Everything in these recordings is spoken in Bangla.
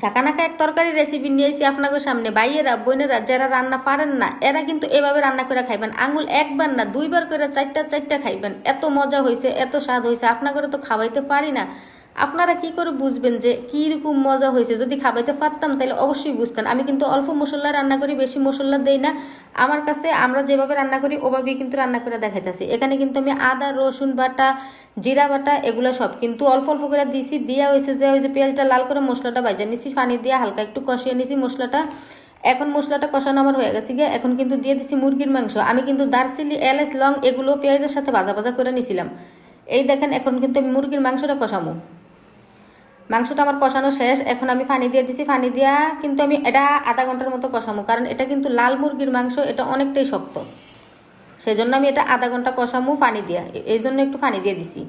ঝাঁকানাকা এক তরকারি রেসিপি নিয়ে এসে আপনাদের সামনে বাইয়েরা বোনেরা যারা রান্না পারেন না, এরা কিন্তু এভাবে রান্না করে খাইবেন। আঙুল একবার না, দুইবার করে চারটা চারটা খাইবেন। এত মজা হয়েছে এত স্বাদ হয়েছে আপনাদের তো খাওয়াইতে পারি না। আপনারা কি করে বুঝবেন যে কীরকম মজা হয়েছে? যদি খাবাইতে পারতাম তাহলে অবশ্যই বুঝতেন। আমি কিন্তু অল্প মশলা রান্না করি, বেশি মশলা দেই না। আমার কাছে আমরা যেভাবে রান্না করি, ওভাবেই কিন্তু রান্না করে দেখাইতেছি। এখানে কিন্তু আমি আদা, রসুন বাটা, জিরা বাটা এগুলো সব কিন্তু অল্প অল্প করে দিছি। দিয়া হয়েছে যে ওই যে পেঁয়াজটা লাল করে মশলাটা বাজা নিছি পানি দিয়ে হালকা একটু কষিয়ে নিছি মশলাটা। এখন মশলাটা কষানো আমার হয়ে গেছে গিয়ে। এখন কিন্তু দিয়ে দিছি মুরগির মাংস। আমি কিন্তু দারচিনি, এলাচ, লং এগুলো পেঁয়াজের সাথে ভাজা ভাজা করে নিছিলাম। এই দেখেন, এখন কিন্তু আমি মুরগির মাংসটা কষামো। মাংসটা আমার কষানো শেষ, এখন আমি পানি দিয়ে দিছি, পানি দিয়া কিন্তু আমি এটা আধা ঘণ্টার মতো কষামো, কারণ এটা কিন্তু লাল মুরগির মাংস, এটা অনেকটাই শক্ত। সেই জন্য আমি এটা আধা ঘণ্টা কষামো পানি দিয়া এই জন্য একটু পানি দিয়ে দিছি।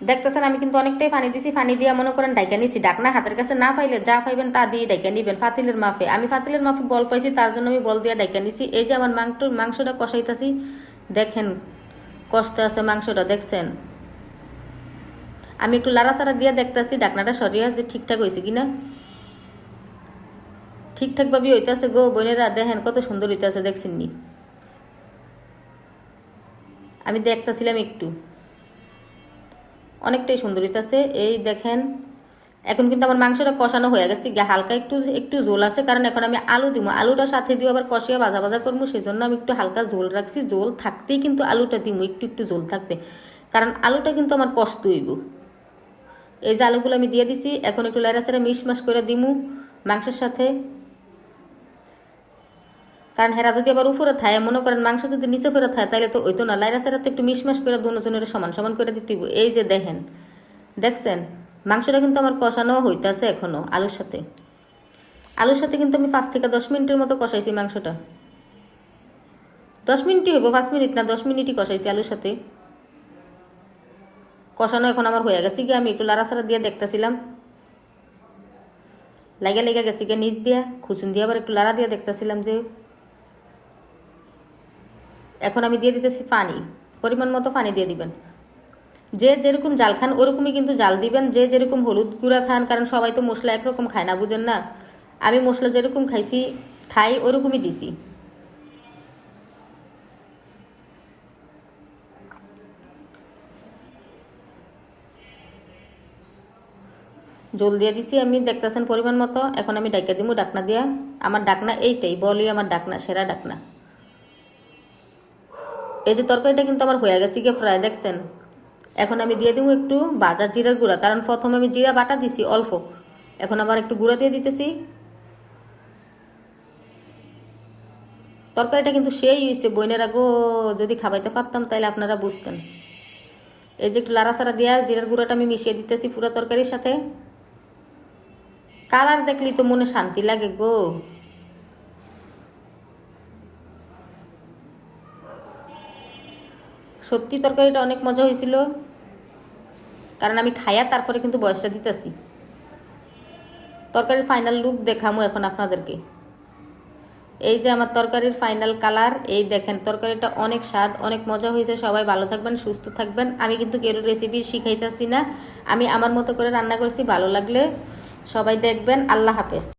দেখতেছেন, আমি কিন্তু অনেকটাই পানি দিছি, পানি দিয়ে মনে করেন ডাইকা নিছি, ডাকনা হাতের কাছে না পাইলে যা পাইবেন তা দিয়ে ডাইকা নিবেন, ফাতিলের মাফে। আমি ফাতিলের মাফে বল পাইছি, তার জন্য আমি বল দিয়ে ডাইকা নিছি। এই যে আমার মাংস মাংসটা কষাইতাছি দেখেন কষতে আছে মাংসটা, দেখছেন? আমি একটু লাড়াচাড়া দিয়ে দেখতেছি, ডাকনাটা সরিয়ে যে ঠিকঠাক হয়েছে কিনা? ঠিকঠাকভাবে হইতাছে গো, বোনেরা, দেখেন কত সুন্দর হইতেছে দেখছেন নি আমি দেখতেছিলাম একটু। অনেকটাই সুন্দর হইতাছে, এই দেখেন এখন কিন্তু আমার মাংসটা কষানো হয়ে গেছে। হালকা একটু একটু ঝোল আছে, কারণ এখন আমি আলু দিব আলুটা সাথে দিয়ে আবার কষিয়ে ভাজা ভাজা করব সেই জন্য আমি একটু হালকা ঝোল রাখছি। ঝোল থাকতেই কিন্তু আলুটা দিব একটু একটু ঝোল থাকতে। কারণ আলুটা কিন্তু আমার কষ্ট হইব। এই যে আলুগুলো আমি দিয়ে দিছি, এখন একটু লাইরা সাইরা মিশমাশ করে দিমু মাংসের সাথে। কারণ হেরা যদি আবার উপরে থায়, মনে করেন মাংস যদি নিচে ফেরত থাকে তাহলে তো ওইতো না। লাইরা সাইরা তো একটু মিশমাশ করে দুজনের সমান সমান করে দিতে এই যে দেখেন, দেখছেন? মাংসটা কিন্তু আমার কষানো হইতাছে এখনও, আলুর সাথে। আলুর সাথে কিন্তু আমি পাঁচ থেকে দশ মিনিটের মতো কষাইছি মাংসটা। দশ মিনিটই হইব, পাঁচ মিনিট না, দশ মিনিটই কষাইছি আলুর সাথে। কষানো এখন আমার হয়ে গেছে কি আমি একটু লাড়াচাড়া দিয়ে দেখতেছিলাম। লাগে লেগে গেছি গিয়ে নিচ দিয়া, খুচুন দিয়ে আবার একটু লাড়া দিয়ে দেখতেছিলাম যে, এখন আমি দিয়ে দিতেছি পানি, পরিমাণ মতো পানি দিয়ে দিবেন। যে যেরকম জাল খান, ওরকমই কিন্তু জাল দিবেন। যে যেরকম হলুদ গুঁড়া খান, কারণ সবাই তো মশলা একরকম খায় না, বুঝেন না? আমি মশলা যেরকম খাইছি, খাই, ওরকমই দিছি। জল দিয়ে দিছি, আমি দেখতেছেন পরিমাণ মতো। এখন আমি ডাইকা দিমু ডাকনা দিয়া। আমার ডাকনা এইটাই বলি আমার ডাকনা, সেরা ডাকনা। এই যে তরকারিটা কিন্তু আমার হয়ে গেছে গিয়ে ফ্রাই দেখছেন? এখন আমি দিয়ে দেবো একটু বাজার জিরার গুঁড়া, কারণ প্রথমে আমি জিরা বাটা দিছি অল্প। এখন আবার একটু গুঁড়া দিয়ে দিতেছি। তরকারিটা কিন্তু সেই হয়েছে বইনেরা গো যদি খাবাইতে পারতাম তাহলে আপনারা বুঝতেন। এই যে একটু লাড়াচাড়া দিয়া জিরার গুঁড়াটা আমি মিশিয়ে দিতেছি পুরো তরকারির সাথে। কালার দেখলি তো মনে শান্তি লাগে গো। সত্যি তরকারিটা অনেক মজা হয়েছিল কারণ আমি খাইয়া তারপরে কিন্তু বয়সটা দিতেছি। তরকারির ফাইনাল লুক দেখামু এখন আপনাদেরকে। এই যে আমার তরকারির ফাইনাল কালার এই দেখেন তরকারিটা অনেক স্বাদ, অনেক মজা হয়েছে। সবাই ভালো থাকবেন, সুস্থ থাকবেন। আমি কিন্তু কেউ রেসিপি শিখাইতেছি না। আমি আমার মতো করে রান্না করছি, ভালো লাগলে সবাই দেখবেন। আল্লাহ হাফেজ।